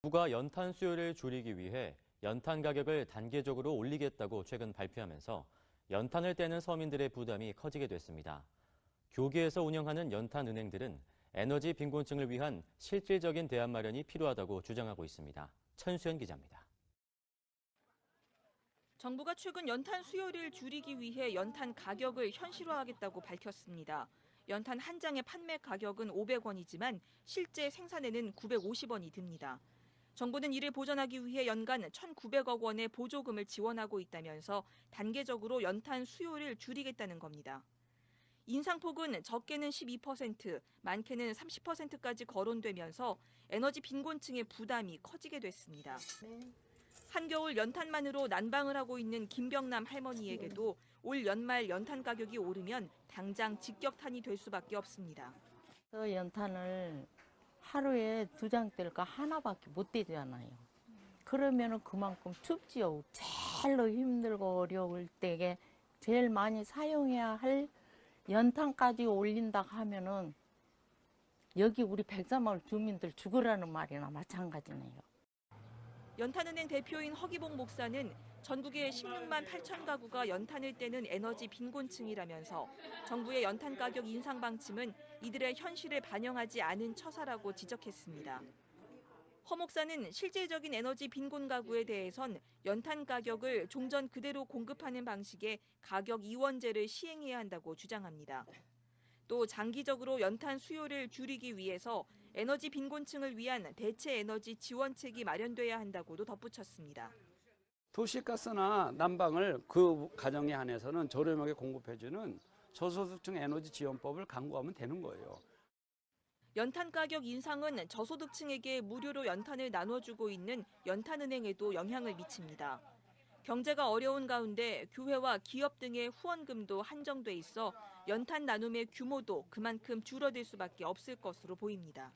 정부가 연탄 수요를 줄이기 위해 연탄 가격을 단계적으로 올리겠다고 최근 발표하면서 연탄을 떼는 서민들의 부담이 커지게 됐습니다. 교계에서 운영하는 연탄 은행들은 에너지 빈곤층을 위한 실질적인 대안 마련이 필요하다고 주장하고 있습니다. 천수연 기자입니다. 정부가 최근 연탄 수요를 줄이기 위해 연탄 가격을 현실화하겠다고 밝혔습니다. 연탄 한 장의 판매 가격은 500원이지만 실제 생산에는 950원이 듭니다. 정부는 이를 보전하기 위해 연간 1,900억 원의 보조금을 지원하고 있다면서 단계적으로 연탄 수요를 줄이겠다는 겁니다. 인상폭은 적게는 12%, 많게는 30%까지 거론되면서 에너지 빈곤층의 부담이 커지게 됐습니다. 한겨울 연탄만으로 난방을 하고 있는 김병남 할머니에게도 올 연말 연탄 가격이 오르면 당장 직격탄이 될 수밖에 없습니다. 저 연탄을 하루에 두 장 뗄까 하나밖에 못 떼잖아요. 그러면은 그만큼 춥지요. 제일로 힘들고 어려울 때에 제일 많이 사용해야 할 연탄까지 올린다 하면은 여기 우리 백사마을 주민들 죽으라는 말이나 마찬가지네요. 연탄은행 대표인 허기봉 목사는 전국의 16만 8천 가구가 연탄을 떼는 에너지 빈곤층이라면서 정부의 연탄 가격 인상 방침은 이들의 현실을 반영하지 않은 처사라고 지적했습니다. 허 목사는 실질적인 에너지 빈곤 가구에 대해선 연탄 가격을 종전 그대로 공급하는 방식의 가격 이원제를 시행해야 한다고 주장합니다. 또 장기적으로 연탄 수요를 줄이기 위해서 에너지 빈곤층을 위한 대체 에너지 지원책이 마련돼야 한다고도 덧붙였습니다. 도시가스나 난방을 그 가정에 한해서는 저렴하게 공급해주는 저소득층 에너지 지원법을 강구하면 되는 거예요. 연탄 가격 인상은 저소득층에게 무료로 연탄을 나눠주고 있는 연탄은행에도 영향을 미칩니다. 경제가 어려운 가운데 교회와 기업 등의 후원금도 한정돼 있어 연탄 나눔의 규모도 그만큼 줄어들 수밖에 없을 것으로 보입니다.